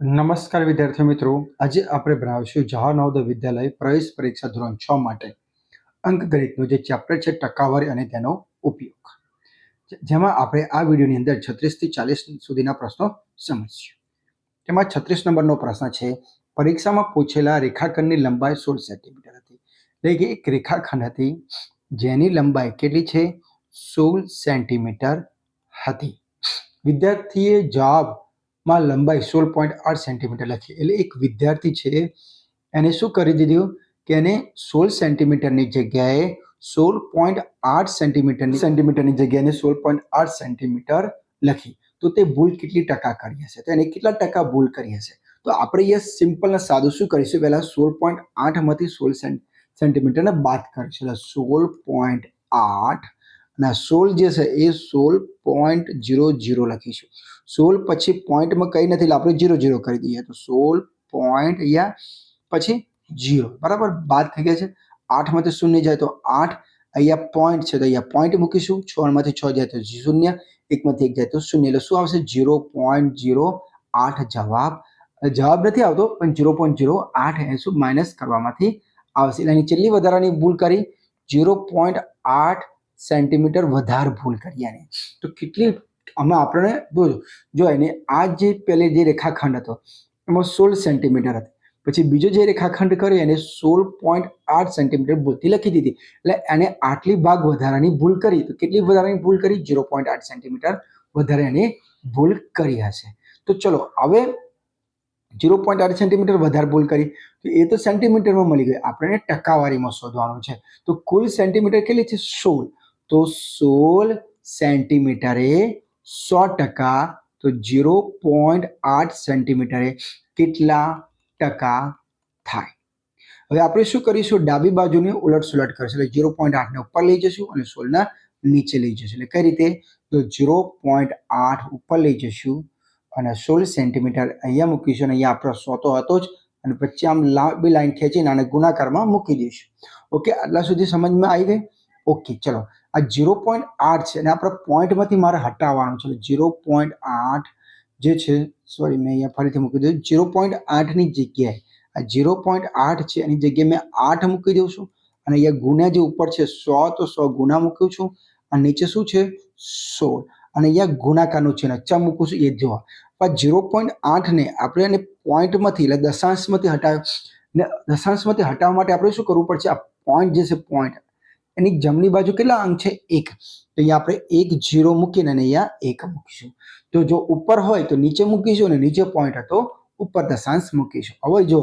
નમસ્કાર વિદ્યાર્થી મિત્રો. આજે આપણે ભણાવીશું જવાહર નવોદય વિદ્યાલય પ્રવેશ પરીક્ષા ધોરણ છ માટે અંકગણિતનું જે ચેપ્ટર છે, ટકાવારી અને તેનો ઉપયોગ. જેમાં આપણે આ વિડીયોની અંદર છત્રીસથી ચાલીસ સુધીના પ્રશ્નો સમજીશું. તેમાં છત્રીસ નંબરનો પ્રશ્ન છે, પરીક્ષામાં પૂછેલા રેખાખંડની લંબાઈ સોળ સેન્ટીમીટર હતી. એટલે કે એક રેખાખંડ હતી, જેની લંબાઈ કેટલી છે? સોળ સેન્ટીમીટર હતી. વિદ્યાર્થીએ જવાબમાં લંબાઈ સોળ પોઈન્ટ આઠ સેન્ટીમીટર લખી. એટલે એક વિદ્યાર્થી છે, એને શું કરી દીધું કે એને સોળ સેન્ટીમીટરની જગ્યાએ સોળ પોઈન્ટ આઠ સેન્ટીમીટરની સેન્ટીમીટરની જગ્યાએ સોળ પોઈન્ટ આઠ સેન્ટીમીટર લખી. તો તે ભૂલ કેટલી ટકા કરી હશે? તો એને કેટલા ટકા ભૂલ કરી હશે? તો આપણે એ સિમ્પલ ને સાદું શું કરીશું? પહેલા સોળ પોઈન્ટ આઠમાંથી સોળ સેન્ટીમીટરને બાદ કરીશું. એટલે સોળ પોઈન્ટ આઠ અને સોળ જે છે એ સોળ પોઈન્ટ જીરો જીરો લખીશું. સોળ પછી પોઈન્ટમાં કંઈ નથી આપણે જીરો જીરો કરી દઈએ. તો સોળ પોઈન્ટ અહીંયા પછી જીરો. બરાબર? બાદ થઈ ગયા છે. આઠમાંથી શૂન્ય જાય તો આઠ. અહીંયા પોઈન્ટ છે તો અહીંયા પોઈન્ટ મૂકીશું. છમાંથી છ જાય તો શૂન્ય. એકમાંથી એક જાય તો શૂન્ય. એટલે શું આવશે? જીરો પોઈન્ટ જીરો આઠ જવાબ. જવાબ નથી આવતો, પણ જીરો પોઈન્ટ જીરો આઠ શું માઇનસ કરવામાંથી આવશે. એટલે એની છેલ્લી વધારાની ભૂલ કરી. જીરો પોઈન્ટ આઠ સેન્ટીમીટર વધારે ભૂલ કરી આની. તો કેટલી અમે આપણને જોજો જો એને આ જે પેલી જે રેખાખંડ હતો, એમાં સોળ સેન્ટીમીટર હતી. પછી બીજો જે રેખાખંડ કર્યો, એને સોળ પોઈન્ટ આઠ સેન્ટીમીટર ભૂલથી લખી દીધી. એટલે એને આટલી ભાગ વધારાની ભૂલ કરી, તો કેટલી વધારાની ભૂલ કરી? ઝીરો પોઈન્ટ આઠ સેન્ટીમીટર વધારે એને ભૂલ કરી હશે. તો ચલો, હવે ઝીરો પોઈન્ટ આઠ સેન્ટીમીટર વધારે ભૂલ કરી, તો એ તો સેન્ટીમીટરમાં મળી ગઈ. આપણે ટકાવારીમાં શોધવાનું છે. તો કુલ સેન્ટીમીટર કેટલી છે? સોળ. તો સોળ સેન્ટીમીટરે સો ટકા તો ઝીરો પોઈન્ટ આઠ સેન્ટીમીટરે કેટલા ટકા થાય? હવે આપણે શું કરીશું? ડાબી બાજુને ઉલટ સુલટ કરીશું. એટલે ઝીરો પોઈન્ટ આઠને ઉપર લઈ જશું અને સોળના નીચે લઈ જશું. એટલે કઈ રીતે? તો ઝીરો પોઈન્ટ આઠ ઉપર લઈ જશું અને સોળ સેન્ટીમીટર અહીંયા મૂકીશું અને અહીંયા આપણો સો તો હતો જ અને પછી આમ લાંબી લાઈન ખેંચીને આને ગુણાકારમાં મૂકી દઈશું. ઓકે? આટલા સુધી સમજમાં આવી ગઈ? ઓકે, ચલો. આ ઝીરો પોઈન્ટ આઠ છે અને આપણે પોઈન્ટમાંથી મારે હટાવવાનું છે. ઝીરો પોઈન્ટ આઠ જે છે સોરી મેં અહીંયા ફરીથી મૂકી દઉં ઝીરો પોઈન્ટ આઠની જગ્યાએ આ ઝીરો પોઈન્ટ આઠ છે, એની જગ્યાએ મેં આઠ મૂકી દઉં છું. અને અહીંયા ગુના જે ઉપર છે, સો, તો સો ગુના મૂક્યું છું. અને નીચે શું છે, સોળ. અને અહીંયા ગુણાકારનું ને ચમ મૂકું છું, એ જોવા. પણ ઝીરો પોઈન્ટ આઠને આપણે એને પોઈન્ટમાંથી એટલે દશાંશમાંથી હટાવ, ને દશાંશમાંથી હટાવવા માટે આપણે શું કરવું પડશે? આ પોઈન્ટ જે છે પોઈન્ટ એની જમણી બાજુ કેટલા અંક છે? એક. તો અહીંયા આપણે એક, જીરો મૂકીને અને અહીંયા એક મૂકીશું. તો જો ઉપર હોય તો નીચે મૂકીશું અને નીચે પોઈન્ટ હતો ઉપર દશાંશ મૂકીશું. હવે જો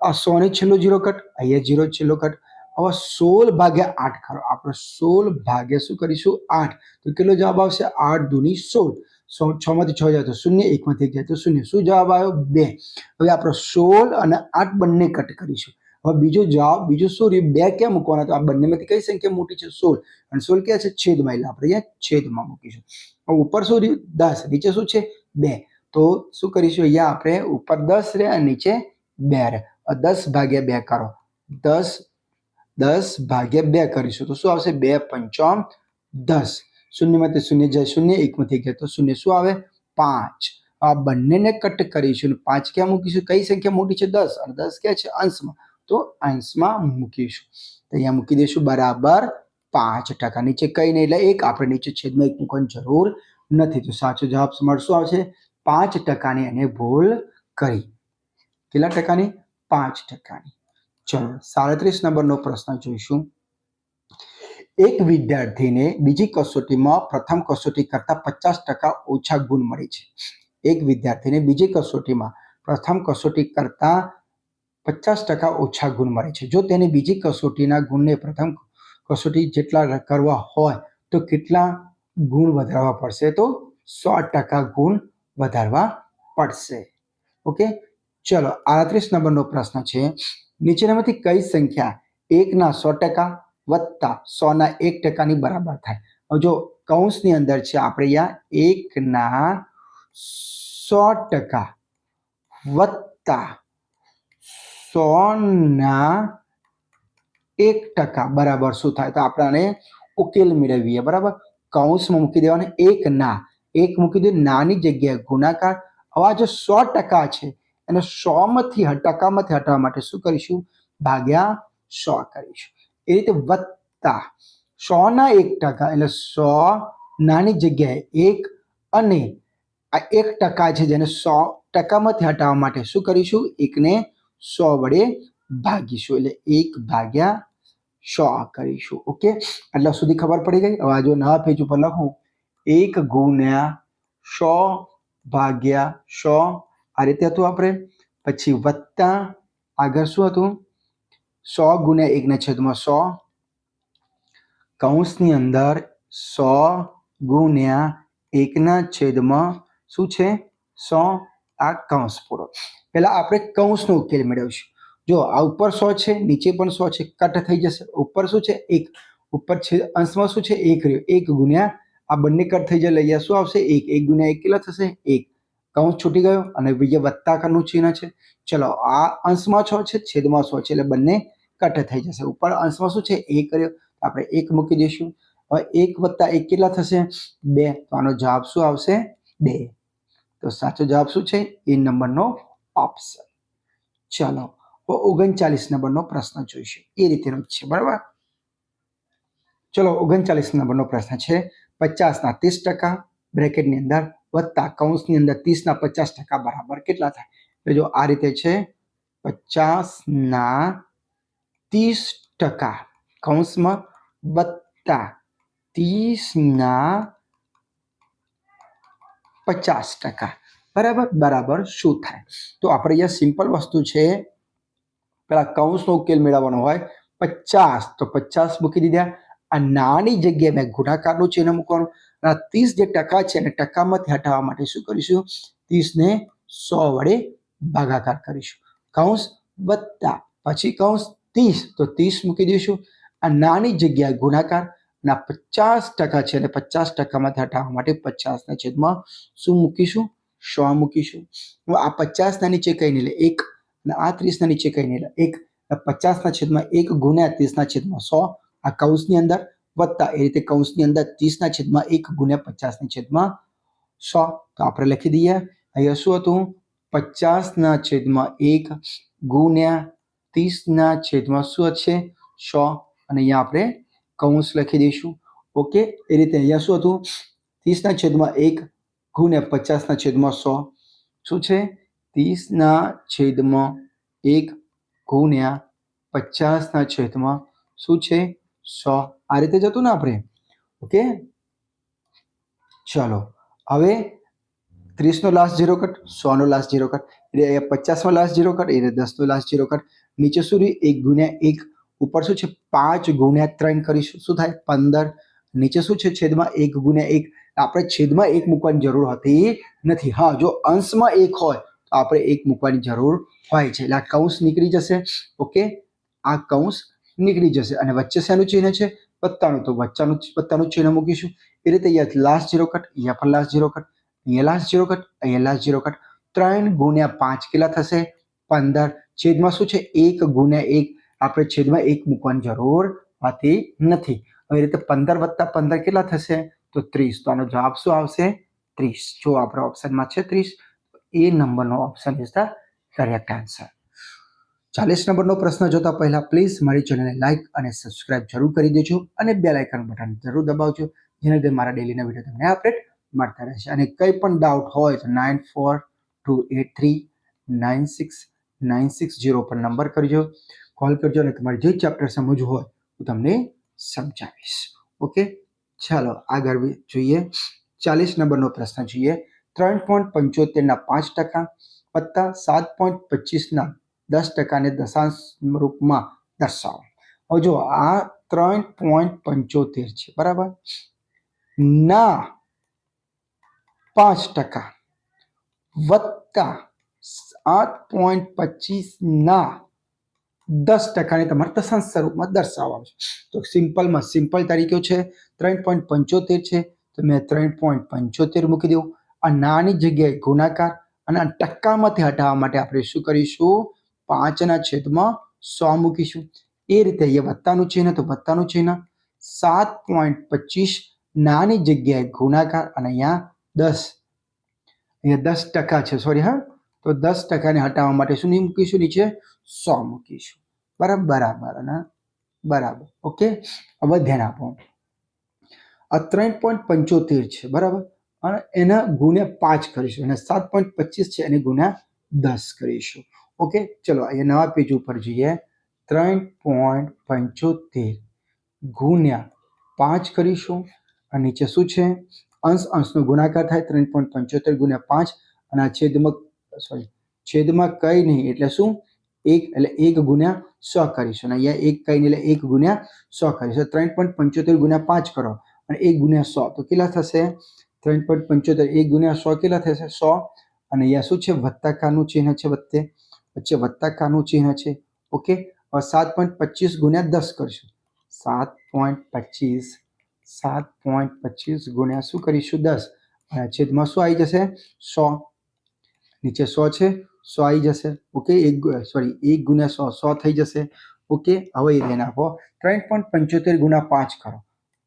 આ સો ને છેલ્લો જીરો કટ, અહીંયા જીરો છેલ્લો કટ, હવે સોળ ભાગ્યા આઠ કરો. આપણે સોળ ભાગ્યા શું કરીશું? આઠ. તો કેટલો જવાબ આવશે? આઠ દુની સોળ. છ માંથી છ જાય તો શૂન્ય, એકમાંથી એક જાય તો શૂન્ય. શું જવાબ આવ્યો? બે. હવે આપણે સોળ અને આઠ બંને કટ કરીશું. હવે બીજો જવાબ બીજું શું રહ્યું બે ક્યાં મૂકવાના તો આ બંનેમાંથી કઈ સંખ્યા મોટી છે સોળ અને સોળ ક્યાં છે છેદમાં એટલે આપણે અહીંયા છેદમાં મૂકીશું હવે ઉપર શું રહ્યું દસ નીચે શું છે બે તો શું કરીશું અહીંયા આપણે ઉપર દસ રહે અને નીચે બે રહે હવે દસ ભાગ્યા બે કરો દસ દસ ભાગ્યા બે કરીશું તો શું આવશે બે પંચાવન દસ શૂન્યમાંથી શૂન્ય જાય શૂન્ય એકમાંથી ગયા તો શૂન્ય શું આવે પાંચ આ બંનેને કટ કરીશું અને પાંચ ક્યાં મૂકીશું કઈ સંખ્યા મોટી છે દસ અને દસ ક્યાં છે અંશમાં તો અંશમાં મૂકીશું. તો અહીંયા મૂકી દઈશું બરાબર પાંચ ટકા. નીચે કઈ નહીં, એટલે એક આપણે નીચે છેદમાં એક મૂકવાની જરૂર નથી. તો સાચો જવાબ મળશું આવશે? પાંચ ટકાની એને ભૂલ કરી. કેટલા ટકાની? પાંચ ટકાની. ચલો, સાડત્રીસ નંબરનો પ્રશ્ન જોઈશું. એક વિદ્યાર્થીને બીજી કસોટીમાં પ્રથમ કસોટી કરતાં પચાસ ટકા ઓછા ગુણ મળે છે. એક વિદ્યાર્થીને બીજી કસોટીમાં પ્રથમ કસોટી કરતાં પચાસ ટકા ઓછા ગુણ મળે છે. જો તેને બીજી કસોટીના ગુણને પ્રથમ કસોટી જેટલા કરવા હોય, તો કેટલા ગુણ વધારવા પડશે? તો સો ટકા ગુણ વધારવા પડશે. ઓકે? ચલો આડત્રીસ નંબરનો પ્રશ્ન છે. નીચેનામાંથી કઈ સંખ્યા એકના સો ટકા વત્તા સોના એક ટકાની બરાબર થાય? જો કૌંસની અંદર છે, આપણે અહીંયા એકના સો ટકા વત્તા સોના એક ટકા. બરાબર શું થાય? તો આપણે ઉકેલ મેળવીએ. બરાબર? કૌંસમાં મૂકી દેવાના એક ના. એક મૂકી દે, નાની જગ્યાએ ગુણાકાર. હવે જે સો ટકા છે. એને સોમાંથી ટકામાંથી હટાવવા માટે શું કરીશું? ભાગ્યા સો કરીશું. એ રીતે વત્તા. સો ના એક ટકા એટલે સો નાની જગ્યાએ એક અને આ એક ટકા છે જેને સો ટકામાંથી હટાવવા માટે શું કરીશું? એકને સો વડે ભાગીશું એટલે એક ભાગ્યા સો કરીશું ઓકે એટલે સુધી ખબર પડી ગઈ? હવે જો નવા પેજ ઉપર લખું, એક ગુણ્યા સો ભાગ્યા સો, આ રીતે હતું આપણે? પછી વત્તા, આગળ શું હતું? સો ગુણ્યા એકના છેદમાં સો, કૌંસની અંદર સો ગુણ્યા એકના છેદમાં શું છે? સો. આ કૌંસ પૂરો. પહેલા આપણે કૌંસનો ઉકેલ મેળવીશું. જો આ ઉપર સો છે, નીચે પણ સો છે, કટ થઈ જશે. ઉપર શું છે? એક. ઉપર છે અંશમાં શું છે? એક રહ્યો. એક ગુણ્યા આ બંને કટ થઈ જાય લઈ જાય શું આવશે? એક. એક ગુણ્યા એક કેટલા થશે? એક. કૌંસ છૂટી ગયો અને બીજા વત્તાકારનું ચિહ્ન છે. ચલો, આ અંશમાં છ છે, છેદમાં સો છે એટલે બંને કટ થઈ જશે. ઉપર અંશમાં શું છે? એક કર્યો આપણે એક મૂકી દઈશું. હવે એક વત્તા એક કેટલા થશે? બે. તો આનો જવાબ શું આવશે? બે. તો સાચો જવાબ શું છે? એ નંબરનો ઓપ્શન ચાલો ઓગણચાલીસ નંબરનો પ્રશ્ન જોઈશું. એ રીતેનો છે, બરાબર? ચલો, ઓગણચાલીસ નંબરનો પ્રશ્ન છે. પચાસના ત્રીસ ટકા, બ્રેકેટની અંદર વત્તા કૌંસની અંદર ત્રીસના પચાસ ટકા બરાબર કેટલા થાય? જો આ રીતે છે, પચાસના ત્રીસ ટકા, કૌંસમાં વત્તા ત્રીસના પચાસ ટકા. બરાબર? બરાબર. શું થાય? તો આપણે અહીંયા સિમ્પલ વસ્તુ છે. પેલા કૌંસનો ઉકેલ મેળવવાનો હોય. પચાસ. તો પચાસ મૂકી દીધા. આ નાની જગ્યાએ મેં ગુણાકારનું ચિહ્ન મૂકવાનું. અને આ ત્રીસ જે ટકા છે એને ટકામાંથી હટાવવા માટે શું કરીશું? ત્રીસને સો વડે ભાગાકાર કરીશું. કૌંસ વત્તા. પછી કૌંસ ત્રીસ. તો ત્રીસ મૂકી દઈશું. આ નાની જગ્યાએ ગુણાકાર. આ પચાસ ટકા છે અને પચાસ ટકામાંથી હટાવવા માટે પચાસના છેદમાં શું મૂકીશું? સો મૂકીશું. આ પચાસના નીચે કંઈ નહીં લે, એક અને આ ત્રીસના નીચે કંઈ નહીં લે, એક પચાસના છેદમાં એક ગુણ્યા ત્રીસના છેદમાં સો. આ કૌંસની અંદર વત્તા, એ રીતે કૌંસની અંદર ત્રીસના છેદમાં એક ગુણ્યા પચાસની છેદમાં સો. તો આપણે લખી દઈએ. અહીંયા શું હતું? પચાસના છેદમાં એક ગુણ્યા ત્રીસના છેદમાં શું છે સો. અને અહીંયા આપણે કૌંસ લખી દઈશું. ઓકે એ રીતે અહીંયા શું હતું? ત્રીસના છેદમાં એક ગુણ્યા પચાસના છેદમાં સો. શું છે? ત્રીસના છેદમાં એક ગુણ્યા પચાસના છેદમાં શું છે? સો. આ રીતે જતું ને આપણે? ઓકે ચાલો, હવે ત્રીસનો લાસ્ટ ઝીરો કટ સોનો લાસ્ટ ઝીરો કટ એટલે પચાસમાં લાસ્ટ ઝીરો કટ એટલે દસનો લાસ્ટ ઝીરો કટ નીચે શું એક ગુણ્યા એક ઉપર શું છે? પાંચ ગુણ્યા ત્રણ કરીશું. શું થાય? પંદર. નીચે શું છે? છેદમાં એક ગુણ્યા એક. આપણે છેદમાં એક મૂકવાની જરૂર હતી નથી. હા, જો અંશમાં એક હોય, તો આપણે એક મૂકવાની જરૂર હોય છે. એટલે આ કૌંસ નીકળી જશે. ઓકે? આ કૌંસ નીકળી જશે. અને વચ્ચે શેનું ચિહ્ન છે? પત્તાનું. તો વચ્ચાનું પત્તાનું ચિહ્ન મૂકીશું. એ રીતે અહીંયા લાસ્ટ ઝીરો કટ અહીંયા પણ લાસ્ટ ઝીરો કટ અહીંયા લાસ્ટ ઝીરો કટ અહીંયા લાસ્ટ ઝીરો કટ ત્રણ ગુણ્યા પાંચ કેટલા થશે? પંદર. છેદમાં શું છે? એક ગુણ્યા એક. આપણે છેદમાં એક મૂકવાની જરૂર હોતી નથી. હવે રીતે પંદર વત્તા પંદર કેટલા થશે? તો ત્રીસ. તો આનો જવાબ શું આવશે? ત્રીસ. જો આપણા ઓપ્શનમાં છે ત્રીસ એ નંબરનો option is the correct answer ચાલીસ નંબરનો પ્રશ્ન જોતા પહેલા પ્લીઝ મારી ચેનલને લાઇક અને સબસ્ક્રાઇબ જરૂર કરી દેજો અને બેલ આઇકન બટન જરૂર દબાવજો, જેના લીધે મારા ડેલીના વીડિયો તમને અપડેટ મળતા રહેશે. અને કંઈ પણ ડાઉટ હોય તો nine four two eight three nine six nine six zero પર નંબર કરજો. કોલ કરજો અને તમારે જે ચેપ્ટર સમજવું હોય, હું તમને સમજાવીશ. ઓકે ચાલો, આગળ જોઈએ. ચાલીસ નંબરનો પ્રશ્ન જોઈએ. ત્રણ પોઈન્ટ પંચોતેરના પાંચ ટકા વત્તા સાત પોઈન્ટ પચીસના દસ ટકાને દશાંશ રૂપમાં દર્શાવો. હવે જો આ ત્રણ પોઈન્ટ પંચોતેર છે, બરાબર? ના, પાંચ ટકા વત્તા સાત પોઈન્ટ પચીસ ના દસ ટકાને તમારે દશાંશ સ્વરૂપમાં દર્શાવવાનું છે. તો સિમ્પલમાં સિમ્પલ તરીકે છે, ત્રણ પોઈન્ટ પંચોતેર છે, તો મેં ત્રણ પોઈન્ટ પંચોતેર મૂકી દઉં આ નાની જગ્યાએ ગુણાકાર અને આ ટકામાંથી હટાવવા માટે આપણે શું કરીશું? પાંચના છેદમાં સો મૂકીશું. એ રીતે અહીંયા વત્તાનું ચિહ્ન, તો વત્તાનું ચિહ્ન સાત પોઈન્ટ પચીસ નાની જગ્યાએ ગુણાકાર અને અહીંયા દસ. અહીંયા દસ ટકા છે સોરી હા. તો દસ ટકાને હટાવવા માટે શું નહીં મૂકીશું? નીચે સો મૂકીશું. બરાબર? બરાબર, અને બરાબર. ઓકે? હવે ધ્યાન આપો. આ ત્રણ પોઈન્ટ પંચોતેર છે, બરાબર? અને એના ગુણ્યા પાંચ કરીશું. અને સાત પોઈન્ટ પચીસ છે, એને ગુણ્યા દસ કરીશું. ઓકે? ચલો, અહીંયા નવા પેજ ઉપર જઈએ. ત્રણ પોઈન્ટ પંચોતેર ગુણ્યા પાંચ કરીશું. અને નીચે શું છે? અંશ, અંશનો ગુણાકાર થાય, ત્રણ પોઈન્ટ પંચોતેર ગુણ્યા પાંચ. અને આ છેદમાં સોરી છેદમાં કંઈ નહીં, એટલે શું? એક, એટલે એક ગુણ્યા સો કરીશું. અને અહીંયા એક કંઈ નહીં, એટલે એક ગુણ્યા સો કરીશું. ત્રણ પોઈન્ટ પંચોતેર ગુણ્યા પાંચ કરો. અને એક ગુણ્યા સો, તો કેટલા થશે? ત્રણ પોઈન્ટ પંચોતેર, એક ગુણ્યા સો કેટલા થશે? સો. અને અહીંયા શું છે? વત્તાકાનું ચિહ્ન છે વચ્ચે વચ્ચે વત્તાકાનું ચિહ્ન છે. ઓકે? હવે સાત પોઈન્ટ પચીસ ગુણ્યા દસ કરીશું. સાત પોઈન્ટ પચીસ, સાત પોઈન્ટ પચીસ ગુણ્યા શું કરીશું? દસ. અને છેદમાં શું આવી જશે? સો. નીચે સો છે, સો આવી જશે. ઓકે, એક સોરી એક ગુણ્યા સો સો થઈ જશે. ઓકે, હવે એ ધ્યાન આપો. ત્રણ પોઈન્ટ પંચોતેર ગુણ્યા પાંચ કરો.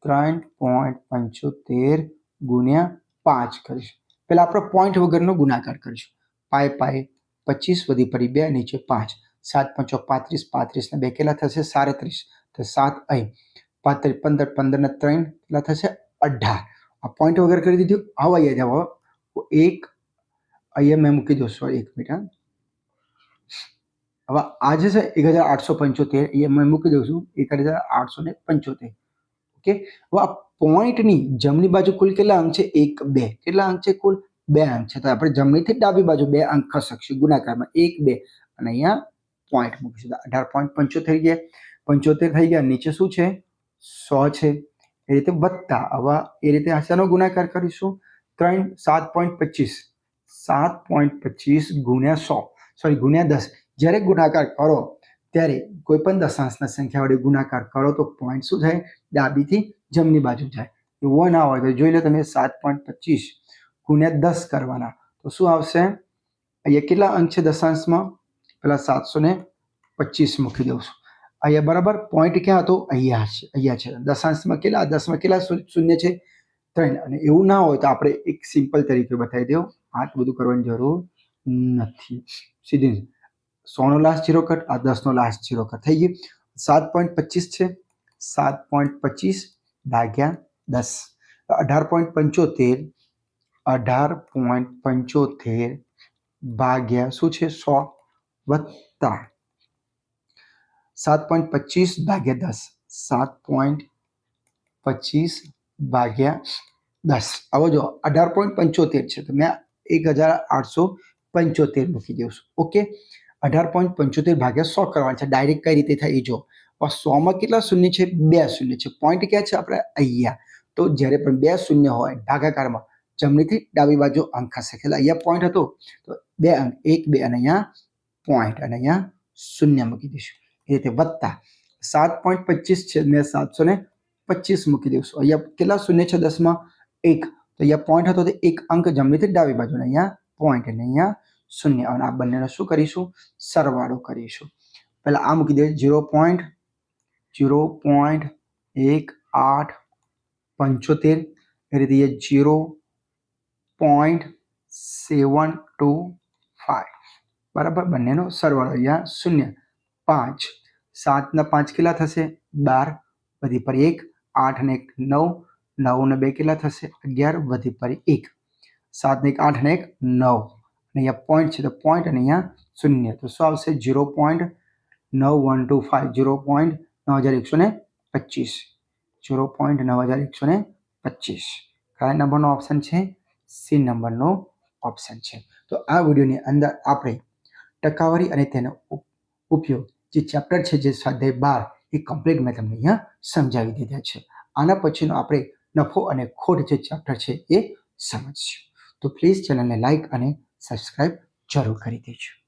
ત્રણ પોઈન્ટ પંચોતેર ગુણ્યા પાંચ કરીશ. પહેલાં આપણે પોઈન્ટ વગરનો ગુણાકાર કરીશું. પાય પાય પચીસ વધી પડી બે, નીચે પાંચ. સાત પંચો પાંત્રીસ, પાંત્રીસને બે કેટલા થશે? સાડત્રીસ. તો સાત અહીં પાંત્રીસ, પંદર, પંદરને ત્રણ કેટલા થશે? અઢાર. આ પોઈન્ટ વગર કરી દીધું. હવે અહીંયા જવાબ એક અહીંયા મેં મૂકી દઉં સોરી એક મિનિટ હવે આજે છે, એક હજાર આઠસો પંચોતેર અહીંયા મેં મૂકી દઉં છું, એક હજાર આઠસો ને પંચોતેર. ઓકે હવે આ પોઈન્ટની જમણી બાજુ કુલ કેટલા અંક છે? એક, બે. કેટલા અંક છે કુલ? બે અંક છે. તો આપણે જમણીથી ડાબી બાજુ બે અંક ખસકશું ગુણાકારમાં. એક, બે. અને અહીંયા પોઈન્ટ મૂકીશું. અઢાર પોઈન્ટ પંચોતેર ગયા. પંચોતેર થઈ ગયા. નીચે શું છે? સો છે. એ રીતે વધતા. હવે એ રીતે આશાનો ગુણાકાર કરીશું. ત્રણ, સાત પોઈન્ટ પચીસ. સાત પોઈન્ટ પચીસ ગુણ્યા સો. સોરી ગુણ્યા દસ. જ્યારે ગુણાકાર કરો, ત્યારે કોઈ પણ દશાંશના સંખ્યા વડે ગુણાકાર કરો, તો પોઈન્ટ શું થાય? ડાબીથી જમણી બાજુ જાય. એવો ના હોય, તો જોઈ લો તમે સાત પોઈન્ટ પચીસ ગુણ્યા દસ કરવાના. તો શું આવશે? અહીંયા કેટલા અંક છે દશાંશમાં? પેલા સાતસો ને પચીસ મૂકી દઉં છું. અહીંયા બરાબર પોઈન્ટ ક્યાં હતો? અહીંયા છે અહીંયા છે. દશાંશમાં કેટલા? દસમાં કેટલા શૂન્ય છે? ત્રણ. અને એવું ના હોય તો આપણે એક સિમ્પલ તરીકે બતાવી દઉં. આટલું બધું કરવાની જરૂર નથી. સીધી સોનો લાસ્ટ જીરો કટ આ દસનો લાસ્ટ જીરો કટ થઈ ગયું. સાત પોઈન્ટ પચીસ છે. સાત પોઈન્ટ પચીસ ભાગ્યા દસ. અઢાર પોઈન્ટ પંચોતેર, અઢાર પોઈન્ટ પંચોતેર ભાગ્યા શું છે? સો વત્તા. સાત પોઈન્ટ પચીસ ભાગ્યા દસ. સાત પોઈન્ટ પચીસ ભાગ્યા દસ. આવો જો અઢાર પોઈન્ટ પંચોતેર છે. તો મેં એક હજાર આઠસો પંચોતેર મૂકી દઉં છું. ઓકે અઢાર પોઈન્ટ પંચોતેર ભાગ્યા સો કરવાનું છે. ડાયરેક્ટ કઈ રીતે થાય એ જો હવે સોમાં કેટલા શૂન્ય છે? બે શૂન્ય છે. પોઈન્ટ ક્યાં છે આપણે? અહીંયા. તો જ્યારે પણ બે શૂન્ય હોય ભાગાકારમાં, જમણીથી ડાબી બાજુ અંક હશે. એટલે અહીંયા પોઈન્ટ હતો. તો બે અંક. એક, બે અને અહીંયા પોઈન્ટ અને અહીંયા શૂન્ય મૂકી દઈશું. એ રીતે વત્તા સાત પોઈન્ટ પચીસ છે. મેં સાતસો ને પચીસ મૂકી દઈશું. અહીંયા કેટલા શૂન્ય છે દસમાં? એક. તો અહીંયા પોઈન્ટ હતો તો એક અંક જમણીથી ડાબી બાજુ અને અહીંયા પોઈન્ટ અને અહીંયા શૂન્ય. અને આ બંનેનો શું કરીશું? સરવાળો કરીશું. પહેલાં આ મૂકી દઈએ ઝીરો પોઈન્ટ ઝીરો પોઈન્ટ એક આઠ પંચોતેર. એ રીતે zero point seven two five બરાબર? બંનેનો સરવાળો અહીંયા શૂન્ય. પાંચ. સાતના પાંચ કેટલા થશે? બાર. વધી પર એક. આઠ ને એક નવ. નવ ને બે કેટલા થશે? અગિયાર વધી પર એક. સાત ને એક, આઠ ને એક, નવ. અને અહીંયા પોઈન્ટ છે તો પોઈન્ટ અને અહીંયા શૂન્ય. તો શું આવશે? ઝીરો પોઈન્ટ નવ one two five zero point નવ હજાર એકસો ને પચીસ. ઝીરો પોઈન્ટ નવ હજાર એકસો ને પચીસ. કયા નંબરનો ઓપ્શન છે? સી નંબરનો ઓપ્શન છે. તો આ વિડીયોની અંદર આપણે ટકાવારી અને તેનો ઉપ- ઉપયોગ જે ચેપ્ટર છે, જે સ્વાધ્યાય બાર, એ કમ્પ્લીટ મેં તમને અહીંયા સમજાવી દીધા છે. આના પછીનો આપણે નફો અને ખોટ જે ચેપ્ટર છે એ સમજશું. તો પ્લીઝ ચેનલને લાઇક અને સબસ્ક્રાઈબ જરૂર કરી દેજો.